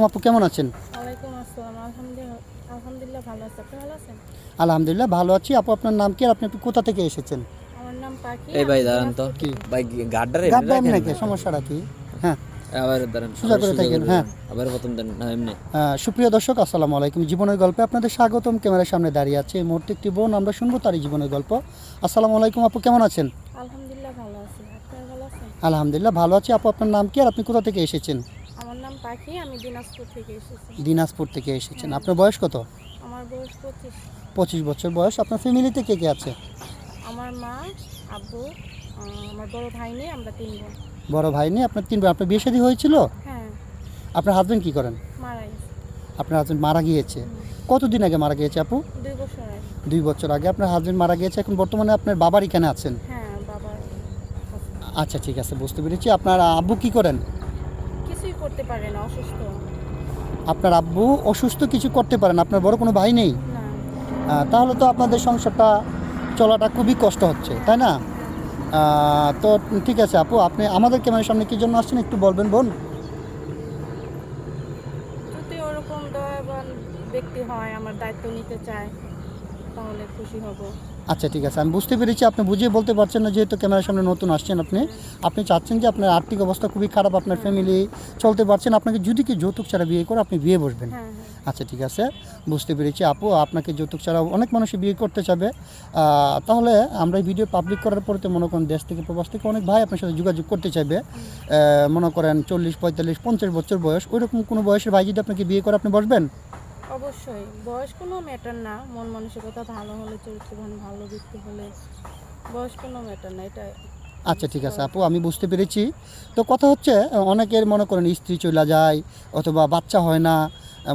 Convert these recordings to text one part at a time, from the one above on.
আপু কেমন আছেন? আলহামদুলিল্লাহ আলহামদুলিল্লাহ ভালো আছে। আপনি ভালো আছেন? আলহামদুলিল্লাহ ভালো আছি। আপু আপনার নাম কি আর আপনি কোথা থেকে এসেছেন? আমার নাম পাখি এই ভাই দাঁড়ান তো। কি? ভাই গাড্ডারে নাকি? সমস্যাটা কি? হ্যাঁ। আবার দাঁড়ান সোজা করে থাকেন, হ্যাঁ। আবার প্রথম দেন না এমনি। সুপ্রিয় দর্শক আসসালামু আলাইকুম। জীবনের গল্পে আপনাদের স্বাগতম। ক্যামেরার সামনে দাঁড়িয়ে আছে এই মুহূর্তে একটি বোন। আমরা শুনব তারই জীবনের গল্প। আসসালামু আলাইকুম আপু কেমন আছেন? আলহামদুলিল্লাহ ভালো আছি। আপনি ভালো আছেন? আলহামদুলিল্লাহ ভালো আছি। আপু আপনার নাম কি আর আপনি কোথা থেকে এসেছেন? পাখি আমি দিনাজপুর থেকে এসেছি। দিনাজপুর থেকে এসেছেন। আপনার বয়স কত? আমার বয়স পঁচিশ। পঁচিশ বছর বয়স। আপনার ফ্যামিলিতে কে কে আছে? আমার মা আব্বু আমার বড় ভাই নেই আমরা তিন বোন। বড় ভাই নেই আপনার তিন বোন। আপনার বিয়ে শাদী হয়েছিল? হ্যাঁ। আপনার হাজবেন্ড কি করেন? মারা গেছে। আপনার হাজবেন্ড মারা গিয়েছে। কতদিন আগে মারা গিয়েছে আপু? দুই বছর আগে। দুই বছর আগে আপনার হাজবেন্ড মারা গিয়েছে। এখন বর্তমানে আপনার বাবার এখানে আছেন। হ্যাঁ কাছে। আচ্ছা ঠিক আছে বুঝতে পেরেছি। আপনার আব্বু কি করেন? করতে পারে না অসুস্থ। আপনার আব্বু অসুস্থ কিছু করতে পারেন আপনার বড় কোনো ভাই নেই? তাহলে তো আপনাদের সংসারটা চলাটা খুবই কষ্ট হচ্ছে তাই না? তো ঠিক আছে আপু আপনি আমাদের ক্যামেরার সামনে কি জন্য আসছেন একটু বলবেন বোন? যদি ওরকম দয়াবান ব্যক্তি হয় আমার দায়িত্ব নিতে চায় তাহলে খুশি হব। আচ্ছা ঠিক আছে। আমি বুঝতে পেরেছি আপনি বুঝিয়ে বলতে পারছেন না যেহেতু ক্যামেরার সামনে নতুন আসছেন আপনি। আপনি চাচ্ছেন যে আপনার আর্থিক অবস্থা খুবই খারাপ আপনার ফ্যামিলি চলতে পারছেন আপনাকে যদি কি যৌতুক ছাড়া বিয়ে করে আপনি বিয়ে বসবেন। হ্যাঁ হ্যাঁ। আচ্ছা ঠিক আছে। বুঝতে পেরেছি আপু আপনাকে যৌতুক ছাড়া অনেক মানুষই বিয়ে করতে চাবে। তাহলে আমরা এই ভিডিও পাবলিক করার পরে তো মনে করেন দেশ থেকে প্রবাস থেকে অনেক ভাই আপনার সাথে যোগাযোগ করতে চাইবে। মনে করেন চল্লিশ পঁয়তাল্লিশ পঞ্চাশ বছর বয়স ওইরকম কোনো বয়সের ভাই যদি আপনাকে বিয়ে করে আপনি বসবেন? অবশ্যই। বয়স কোনো ম্যাটার না। মন মানসিকতা ভালো হলে চরিত্রবান ভালো ব্যক্তি হলে বয়স কোনো ম্যাটার না। এটা আচ্ছা ঠিক আছে। আপু আমি বুঝতে পেরেছি। তো কথা হচ্ছে অনেকের মনে করেন স্ত্রী চলে যায় অথবা বাচ্চা হয় না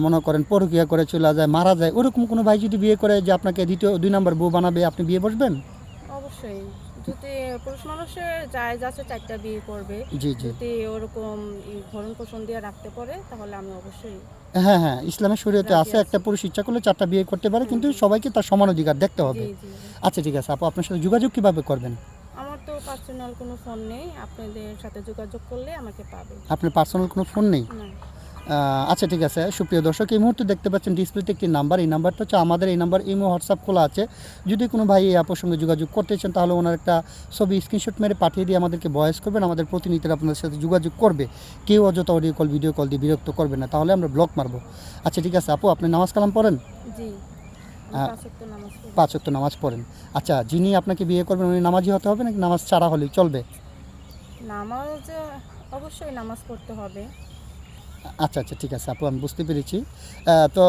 মনে করেন পরকিয়া করে চলে যায় মারা যায়। ওরকম কোনো ভাই যদি বিয়ে করে যে আপনাকে দ্বিতীয় দুই নম্বর বউ বানাবে আপনি বিয়ে বসবেন? অবশ্যই। যদি পুরুষ মানুষের যায় যাচ্ছে চারটা বিয়ে করবে যদি ওরকম ভরণ পোষণ দিয়ে রাখতে পারে তাহলে আমি অবশ্যই হ্যাঁ হ্যাঁ ইসলামের শরীয়তে আছে একটা পুরুষ ইচ্ছা করলে চারটা বিয়ে করতে পারে কিন্তু সবাইকে তার সমান অধিকার দেখতে হবে। আচ্ছা ঠিক আছে আপু আপনার সাথে যোগাযোগ কীভাবে করবেন? আমার তো পার্সোনাল কোনো ফোন নেই আপনাদের সাথে যোগাযোগ করলে আমাকে পাবে। আপনার পার্সোনাল কোনো ফোন নেই? আচ্ছা ঠিক আছে। সুপ্রিয় দর্শক এই মুহূর্তে দেখতে পাচ্ছেন ডিসপ্লেতে একটি নাম্বার এই নাম্বারটা হচ্ছে আমাদের এই নাম্বার ইমো হোয়াটসঅ্যাপ খোলা আছে। যদি কোনো ভাই এই আপুর সঙ্গে যোগাযোগ করতে চান তাহলে ওনার একটা ছবি স্ক্রিনশট মেরে পাঠিয়ে দিয়ে আমাদেরকে বয়স করবেন। আমাদের প্রতিনিধিরা আপনাদের সাথে যোগাযোগ করবে। কেউ অযথা অডিও কল ভিডিও কল দিয়ে বিরক্ত করবে না। তাহলে আমরা ব্লক মারবো। আচ্ছা ঠিক আছে। আপু আপনি নামাজ কালাম পড়েন? পাঁচ ওয়াক্ত নামাজ পাঁচ ওয়াক্ত নামাজ পড়েন। আচ্ছা যিনি আপনাকে বিয়ে করবেন উনি নামাজি হতে হবে নাকি নামাজ ছাড়া হলেই চলবে? নামাজ অবশ্যই নামাজ পড়তে হবে। আচ্ছা আচ্ছা ঠিক আছে আপু আমি বুঝতে পেরেছি। তো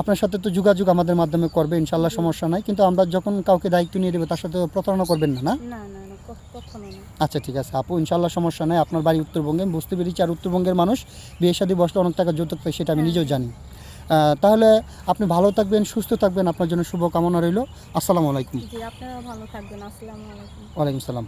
আপনার সাথে তো যোগাযোগ আমাদের মাধ্যমে করবে ইনশাল্লাহ সমস্যা নাই। কিন্তু আমরা যখন কাউকে দায়িত্ব নিয়ে দেবো তার সাথে প্রতারণা করবেন না না? আচ্ছা ঠিক আছে আপু ইনশাল্লাহ সমস্যা নাই। আপনার বাড়ি উত্তরবঙ্গে আমি বুঝতে পেরেছি। আর উত্তরবঙ্গের মানুষ বিয়ে শাদী বসলে অনেক টাকা যৌতুক পায় সেটা আমি নিজেও জানি। তাহলে আপনি ভালো থাকবেন সুস্থ থাকবেন। আপনার জন্য শুভকামনা রইল। আসসালামু আলাইকুম। জি ভালো থাকবেন। আসসালামু আলাইকুম। ওয়ালাইকুম সালাম।